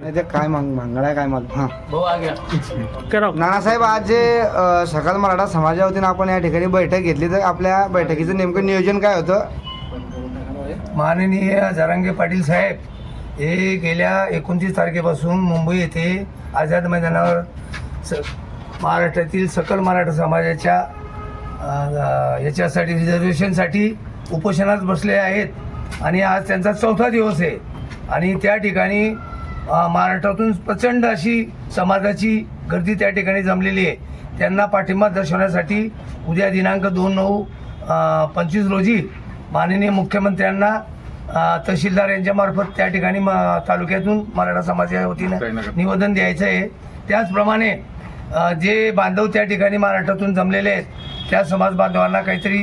नाही ते काय मांग मांगळा काय माल हां. करा. नानासाहेब आज जे अ, सकाळ मराठा समाजा वतीनं आपण या ठिकाणी बैठक घेतली तर आपल्या बैठकीचं नेमकं नियोजन काय होतं? माननीय जरांगे पाटील साहेब हे गेल्या एकोणतीस तारखेपासून मुंबई येथे आझाद मैदानावर स महाराष्ट्रातील सकल मराठा समाजाच्या अ, याच्यासाठी रिझर्वेशनसाठी उपोषणात बसले आहेत. आणि आज त्यांचा चौथा दिवस आहे. आणि त्या ठिकाणी महाराष्ट्रातून प्रचंड अशी समाजाची गर्दी त्या ठिकाणी जमलेली आहे. त्यांना पाठिंबा दर्शवण्यासाठी उद्या दिनांक दोन नऊ पंचवीस रोजी माननीय मुख्यमंत्र्यांना तहसीलदार यांच्यामार्फत त्या ठिकाणी म तालुक्यातून मराठा समाजाच्या वतीनं निवेदन द्यायचं आहे. त्याचप्रमाणे जे बांधव त्या ठिकाणी महाराष्ट्रातून जमलेले आहेत त्या समाज बांधवांना काहीतरी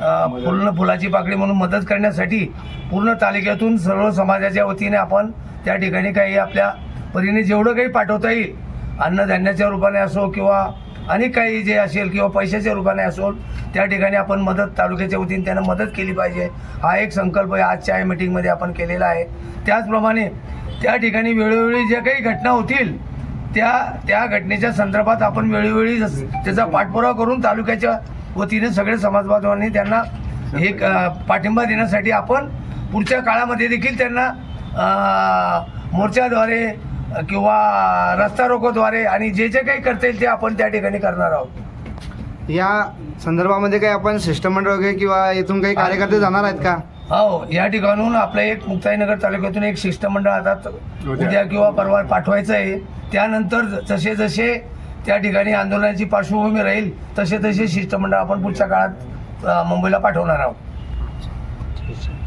पूर्ण फुलाची पाकळी म्हणून मदत करण्यासाठी पूर्ण तालुक्यातून सर्व समाजाच्या वतीने आपण त्या ठिकाणी काही आपल्या परीने जेवढं काही पाठवता येईल अन्नधान्याच्या रूपाने असो किंवा अनेक काही जे असेल किंवा पैशाच्या रूपाने असो त्या ठिकाणी आपण मदत तालुक्याच्या वतीने त्यांना मदत केली पाहिजे. हा एक संकल्प आजच्या या मिटिंगमध्ये आपण केलेला आहे. त्याचप्रमाणे त्या ठिकाणी वेळोवेळी ज्या काही घटना होतील त्या त्या घटनेच्या संदर्भात आपण वेळोवेळी त्याचा पाठपुरावा करून तालुक्याच्या वतीने सगळे समाज बांधवांनी त्यांना हे पाठिंबा देण्यासाठी आपण पुढच्या काळामध्ये देखील त्यांना मोर्चाद्वारे किंवा रस्ता रोकोद्वारे आणि जे जे काही करता येईल ते आपण त्या ठिकाणी करणार आहोत. या संदर्भामध्ये काही आपण शिष्टमंडळ वगैरे किंवा इथून काही कार्यकर्ते जाणार आहेत का? हो या ठिकाणून आपलं एक मुक्ताईनगर तालुक्यातून एक शिष्टमंडळ आता उद्या किंवा परवा पाठवायचं आहे त्यानंतर जसे जसे त्या ठिकाणी आंदोलनाची पार्श्वभूमी राहील तसे तसे शिष्टमंडळ आपण पुढच्या काळात मुंबईला पाठवणार आहोत.